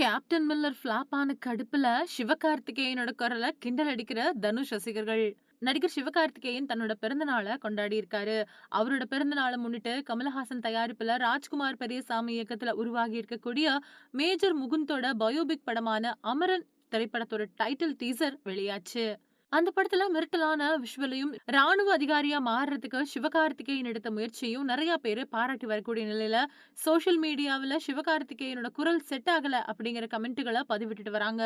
Captain Miller flop ஆன கடுப்புல சிவகார்த்திகேயனோட குரல கிண்டல் அடிக்கிற தனுஷ் ரசிகர்கள். நடிகர் சிவகார்த்திகேயன் தன்னோட பிறந்த நாளை கொண்டாடி இருக்காரு. அவரோட பிறந்த நாளை முன்னிட்டு கமலஹாசன் தயாரிப்புல ராஜ்குமார் பெரியசாமி இயக்கத்துல உருவாகி இருக்கக்கூடிய மேஜர் முகுந்தோட பயோபிக் படமான அமரன் திரைப்படத்தோட டைட்டில் டீசர் வெளியாச்சு. அந்த படத்துல மிரட்டலான விஷுவலையும் ராணுவ அதிகாரியா மாறுறதுக்கு சிவகார்த்திகேயன் எடுத்த முயற்சியும் நிறைய பேரு பாராட்டி வரக்கூடிய நிலையில சோசியல் மீடியாவில் சிவகார்த்திகேயனோட குரல் செட் ஆகல அப்படிங்கிற கமெண்ட்டுகளை பதிவிட்டுட்டு வராங்க.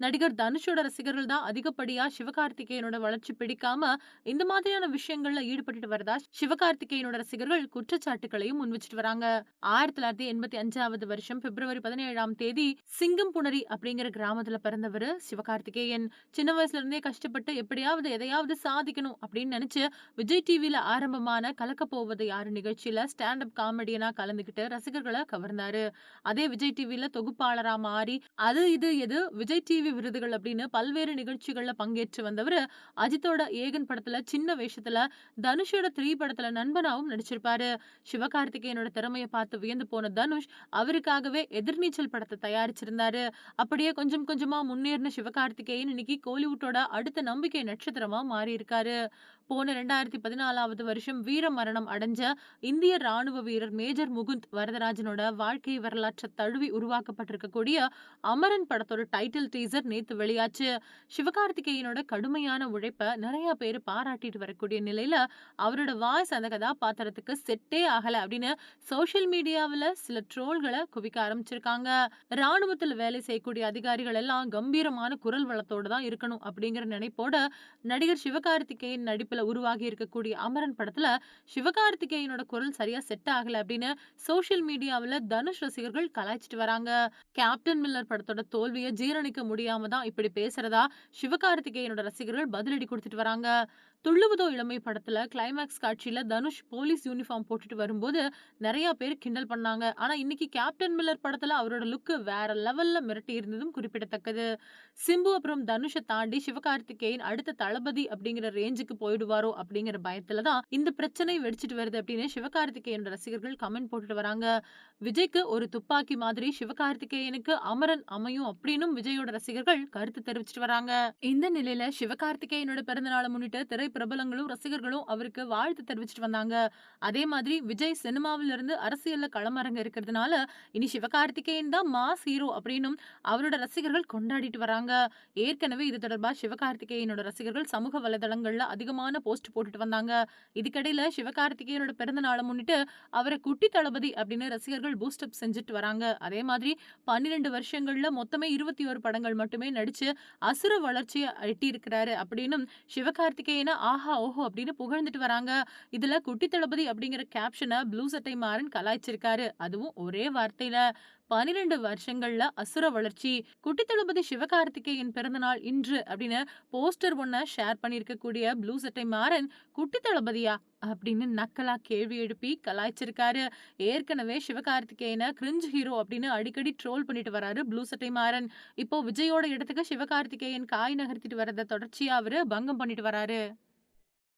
நடிகர் தனுஷோட ரசிகர்கள் தான் அதிகப்படியா சிவகார்த்திகேயனோட வளர்ச்சி பிடிக்காம இந்த மாதிரியான விஷயங்கள்ல ஈடுபட்டு வரதா சிவகார்த்திகேயனோட ரசிகர்கள் குற்றச்சாட்டுகளையும் முன்வச்சிட்டு வராங்க. ஆயிரத்தி தொள்ளாயிரத்தி எண்பத்தி அஞ்சாவது வருஷம் பிப்ரவரி பதினேழாம் தேதி சிங்கம் புணரி அப்படிங்கிற கிராமத்துல பிறந்தவர் சிவகார்த்திகேயன். சின்ன வயசுல இருந்தே கஷ்டப்பட்டு எப்படியாவது எதையாவது சாதிக்கணும் அப்படின்னு நினைச்சு விஜய் டிவியில ஆரம்பமான கலக்க போவது யாரு நிகழ்ச்சியில ஸ்டாண்ட் அப் காமெடியனா கலந்துகிட்டு ரசிகர்களை கவர்ந்தாரு. அதே விஜய் டிவியில தொகுப்பாளரா மாறி அது இது எது விஜய் டிவி விருதுகள் அப்படின்னு பல்வேறு நிகழ்ச்சிகள்ல பங்கேற்று வந்தவர் அஜித்தோட ஏகன் படத்துல சின்ன வேஷத்துல தனுஷோட த்ரீ படத்துல நண்பனாவும் நடிச்சிருப்பாரு. சிவகார்த்திகேயனோட திறமையை பார்த்து வியந்து போன தனுஷ் அவருக்காகவே எதிர்நீச்சல் படத்தை தயாரிச்சிருந்தாரு. அப்படியே கொஞ்சம் கொஞ்சமா முன்னேறின சிவகார்த்திகேயன் இன்னைக்கு கோலிவுட்டோட அடுத்த நம்பிக்கை நட்சத்திரமா மாறி இருக்காரு போன ரெண்டாயிரத்தி பதினாலாவது வருஷம் வீர மரணம் அடைஞ்ச இந்திய ராணுவ வீரர் மேஜர் முகுந்த் வரதராஜனோட வாழ்க்கை வரலாற்றை தழுவி உருவாக்கப்பட்டிருக்கக்கூடிய அமரன் படத்தோட டைட்டில் டீசர் நேத்து வெளியாச்சு. சிவகார்த்திகேயனோட கடுமையான உழைப்ப நிறைய பேர் பாராட்டிட்டு வரக்கூடிய நிலையில அவரோட வாய்ஸ் அந்த கதாபாத்திரத்துக்கு செட்டே ஆகல அப்படின்னு சோசியல் மீடியாவுல சில ட்ரோல்களை குவிக்க ஆரம்பிச்சிருக்காங்க. ராணுவத்துல வேலை செய்யக்கூடிய அதிகாரிகள் எல்லாம் கம்பீரமான குரல் வளத்தோடு தான் இருக்கணும் அப்படிங்கிற நினைப்போட நடிகர் சிவகார்த்திகேயன் நடிப்பில் உருவாகி இருக்கக்கூடிய அமரன் படத்துல சிவகார்த்திகேயனோட குரல் சரியா செட் ஆகல அப்படின்னு சோசியல் மீடியாவில் தனுஷ் ரசிகர்கள் கலாய்ச்சிட்டு வராங்க. கேப்டன் மில்லர் படத்தோட தோல்வியை ஜீரணிக்க முடியாம தான் இப்படி பேசுறதா சிவகார்த்திகேயனோட ரசிகர்கள் பதிலடி கொடுத்துட்டு வராங்க. துள்ளுவதோ இளமை படத்துல கிளைமேக்ஸ் காட்சியில தனுஷ் போலீஸ் யூனிஃபார்ம் போட்டுட்டு வரும்போது நிறைய பேர் கிண்டல் பண்ணாங்க. ஆனா இன்னைக்கு கேப்டன் மில்லர் படத்துல அவரோட லுக்கு வேற லெவல்ல மிரட்டி இருந்ததும் குறிப்பிடத்தக்கது. சிம்பு அப்புறம் தனுஷை தாண்டி சிவகார்த்திகேயன் அடுத்த தளபதி அப்படிங்கிற ரேஞ்சுக்கு போயிடுவாரோ அப்படிங்கிற பயத்துலதான் இந்த பிரச்சனை வெடிச்சிட்டு வருது அப்படின்னு சிவகார்த்திகேயனோட ரசிகர்கள் கமெண்ட் போட்டுட்டு வராங்க. விஜய்க்கு ஒரு துப்பாக்கி மாதிரி சிவகார்த்திகேயனுக்கு அமரன் அமையும் அப்படின்னும் விஜயோட ரசிகர்கள் கருத்து தெரிவிச்சிட்டு வராங்க. இந்த நிலையில சிவகார்த்திகேயனோட பிறந்த நாளை முன்னிட்டு திரை பிரபலங்களும் ரசிகர்களும் அவருக்கு வாழ்த்து தெரிவிச்சிட்டு வந்தாங்க. அதே மாதிரி விஜய் சினிமாவிலிருந்து அரசியல்ல களமரங்க இருக்கிறதுனால இனி சிவகார்த்திகேயன் தான் மாஸ் ஹீரோ அப்படின்னும் அவரோட ரசிகர்கள் கொண்டாடிட்டு வராங்க. ஏற்கனவே இது தொடர்பாக சிவகார்த்திகேயனோட ரசிகர்கள் சமூக வலைதளங்கள்ல அதிகமான போஸ்ட் போட்டுட்டு வந்தாங்க. இதுக்கடையில சிவகார்த்திகேயனோட பிறந்த நாளை முன்னிட்டு அவரை குட்டி தளபதி அப்படின்னு ரசிகர்கள் பூஸ்ட் அப் செஞ்சுட்டு வராங்க. அதே மாதிரி பன்னிரெண்டு வருஷங்கள்ல மொத்தமே இருபத்தி ஒரு படங்கள் மட்டுமே நடிச்சு அசுர வளர்ச்சியை எட்டி இருக்கிறாரு அப்படின்னு சிவகார்த்திகேயனை ஆஹா ஓஹோ அப்படின்னு புகழ்ந்துட்டு வராங்க. இதுல குட்டி தளபதி அப்படிங்கிற கேப்ஷனை ப்ளூ சட்டை மாறன் கலாய்ச்சிருக்காரு. அதுவும் ஒரே வார்த்தையில. பனிரெண்டு வருஷங்கள்ல அசுர வளர்ச்சி. குட்டி தளபதி சிவகார்த்திகேயன் பிறந்த நாள் இன்று அப்படின்னு போஸ்டர் ஒன்ன ஷேர் பண்ணியிருக்கக்கூடிய ப்ளூ சட்டை மாறன் குட்டி தளபதியா அப்படின்னு நக்கலா கேள்வி எழுப்பி கலாய்ச்சிருக்காரு. ஏற்கனவே சிவகார்த்திகேயனை கிரிஞ்ச் ஹீரோ அப்படின்னு அடிக்கடி ட்ரோல் பண்ணிட்டு வராரு ப்ளூ சட்டை மாறன். இப்போ விஜயோட இடத்துக்கு சிவகார்த்திகேயன் காய் நகர்த்திட்டு வரத தொடர்ச்சியா அவரு பங்கம் பண்ணிட்டு வராரு.